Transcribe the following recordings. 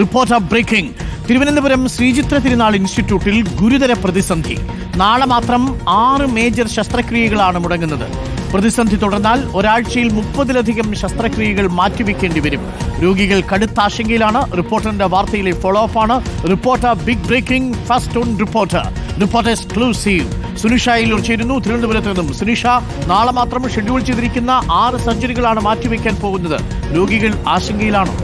Reporter breaking. Thiruvananthapuram Sree Chitra തിരുനാൾ ഇൻസ്റ്റിറ്റ്യൂട്ടിൽ ഗുരുതര പ്രതിസന്ധി. നാളെ മാത്രം ആറ് മേജർ ശസ്ത്രക്രിയകളാണ് മുടങ്ങുന്നത്. പ്രതിസന്ധി തുടർന്നാൽ ഒരാഴ്ചയിൽ മുപ്പതിലധികം ശസ്ത്രക്രിയകൾ മാറ്റിവെക്കേണ്ടി വരും. രോഗികൾ കടുത്ത ആശങ്കയിലാണ്. റിപ്പോർട്ടറിന്റെ വാർത്തയിലെ ഫോളോ അപ്പ് ആണ്. Reporter big breaking first on reporter reporter exclusive Sunisha Illoor ചേരുന്നു. തിരുവനന്തപുരത്ത് നിന്നും സുനിഷ നാളെ മാത്രം ഷെഡ്യൂൾ ചെയ്തിരിക്കുന്ന ആറ് സർജറികളാണ് മാറ്റിവെക്കാൻ പോകുന്നത്. രോഗികൾ ആശങ്കയിലാണോ.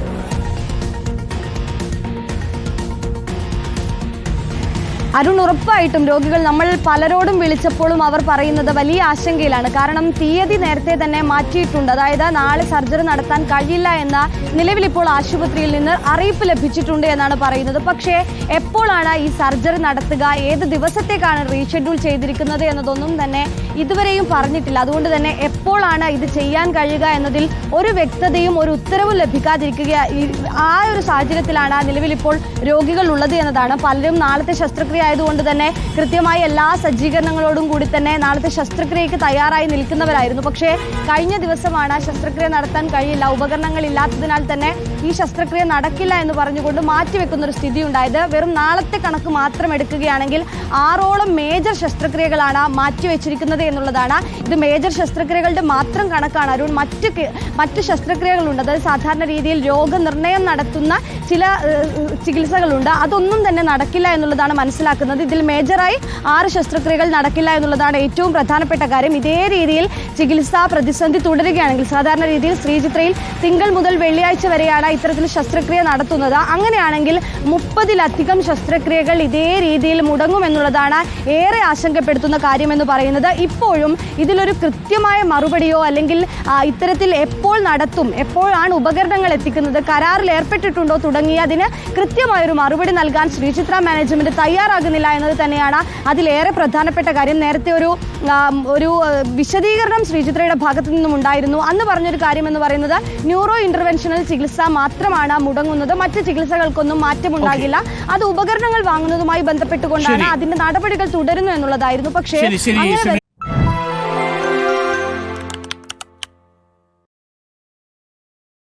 അരുൺ ഉറപ്പായിട്ടും രോഗികൾ നമ്മൾ പലരോടും വിളിച്ചപ്പോഴും അവർ പറയുന്നത് വലിയ ആശങ്കയിലാണ്. കാരണം തീയതി നേരത്തെ തന്നെ മാറ്റിയിട്ടുണ്ട്. അതായത് നാളെ സർജറി നടത്താൻ കഴിയില്ല എന്ന നിലവിൽ ഇപ്പോൾ ആശുപത്രിയിൽ നിന്ന് അറിയിപ്പ് ലഭിച്ചിട്ടുണ്ട് എന്നാണ് പറയുന്നത്. പക്ഷേ എപ്പോഴാണ് ഈ സർജറി നടത്തുക? ഏത് ദിവസത്തേക്കാണ് റീഷെഡ്യൂൾ ചെയ്തിരിക്കുന്നത് എന്നതൊന്നും തന്നെ ഇതുവരെയും പറഞ്ഞിട്ടില്ല. അതുകൊണ്ട് തന്നെ എപ്പോഴാണ് ഇത് ചെയ്യാൻ കഴിയുക എന്നതിൽ ഒരു വ്യക്തതയും ഒരു ഉത്തരവും ലഭിക്കാതിരിക്കുക ആ ഒരു സാഹചര്യത്തിലാണ് നിലവിൽ ഇപ്പോൾ രോഗികൾ ഉള്ളത് എന്നതാണ്. പലരും നാളത്തെ ശസ്ത്രക്രിയ ആയതുകൊണ്ട് തന്നെ കൃത്യമായ എല്ലാ സജ്ജീകരണങ്ങളോടും കൂടി തന്നെ നാളത്തെ ശസ്ത്രക്രിയക്ക് തയ്യാറായി നിൽക്കുന്നവരായിരുന്നു. പക്ഷേ കഴിഞ്ഞ ദിവസമാണ് ശസ്ത്രക്രിയ നടത്താൻ കഴിയില്ല. ഉപകരണങ്ങൾ ഇല്ലാത്തതിനാൽ തന്നെ ഈ ശസ്ത്രക്രിയ നടക്കില്ല എന്ന് പറഞ്ഞുകൊണ്ട് മാറ്റിവെക്കുന്ന ഒരു സ്ഥിതി ഉണ്ടായത് വെറും നാളത്തെ കണക്ക് മാത്രം എടുക്കുകയാണെങ്കിൽ ആറോളം മേജർ ശസ്ത്രക്രിയകളാണ് മാറ്റിവെച്ചിരിക്കുന്നത് എന്നുള്ളതാണ്. ഇത് മേജർ ശസ്ത്രക്രിയകളുടെ മാത്രം കണക്കാണ്. അരുൺ മറ്റ് മറ്റ് ശസ്ത്രക്രിയകളുണ്ട്. അതായത് സാധാരണ രീതിയിൽ രോഗനിർണയം നടത്തുന്ന ചില ചികിത്സകളുണ്ട്. അതൊന്നും തന്നെ നടക്കില്ല എന്നുള്ളതാണ് മനസ്സിലാക്കുന്നത്. ഇതിൽ മേജറായി ആറ് ശസ്ത്രക്രിയകൾ നടക്കില്ല എന്നുള്ളതാണ് ഏറ്റവും പ്രധാനപ്പെട്ട കാര്യം. ഇതേ രീതിയിൽ ചികിത്സാ പ്രതിസന്ധി തുടരുകയാണെങ്കിൽ സാധാരണ രീതിയിൽ ശ്രീചിത്രയിൽ തിങ്കൾ മുതൽ വെള്ളിയാഴ്ച വരെയാണ് ഇത്തരത്തിൽ ശസ്ത്രക്രിയ നടത്തുന്നത്. അങ്ങനെയാണെങ്കിൽ മുപ്പതിലധികം ശസ്ത്രക്രിയകൾ ഇതേ രീതിയിൽ മുടങ്ങുമെന്നുള്ളതാണ് ഏറെ ആശങ്കപ്പെടുത്തുന്ന കാര്യമെന്ന് പറയുന്നത്. ഇപ്പോഴും ഇതിലൊരു കൃത്യമായ മറുപടിയോ അല്ലെങ്കിൽ ഇത്തരത്തിൽ എപ്പോൾ നടത്തും എപ്പോഴാണ് ഉപകരണങ്ങൾ എത്തിക്കുന്നത് കരാറിൽ ഏർപ്പെട്ടിട്ടുണ്ടോ തുടങ്ങിയതിന് കൃത്യമായൊരു മറുപടി നൽകാൻ ശ്രീചിത്ര മാനേജ്മെന്റ് തയ്യാറാകുന്നില്ല എന്നത് തന്നെയാണ് അതിലേറെ പ്രധാനപ്പെട്ട കാര്യം. നേരത്തെ ഒരു ഒരു വിശദീകരണം ശ്രീചിത്രയുടെ ഭാഗത്തു നിന്നും ഉണ്ടായിരുന്നു. അന്ന് പറഞ്ഞൊരു കാര്യം എന്ന് പറയുന്നത് ന്യൂറോ ഇന്റർവെൻഷണൽ ചികിത്സ മാത്രമാണ് മുടങ്ങുന്നത്. മറ്റ് ചികിത്സകൾക്കൊന്നും മാറ്റമുണ്ടാകില്ല. അത് ഉപകരണങ്ങൾ വാങ്ങുന്നതുമായി ബന്ധപ്പെട്ടുകൊണ്ടാണ്. അതിന്റെ നടപടികൾ തുടരുന്നു എന്നുള്ളതായിരുന്നു. പക്ഷേ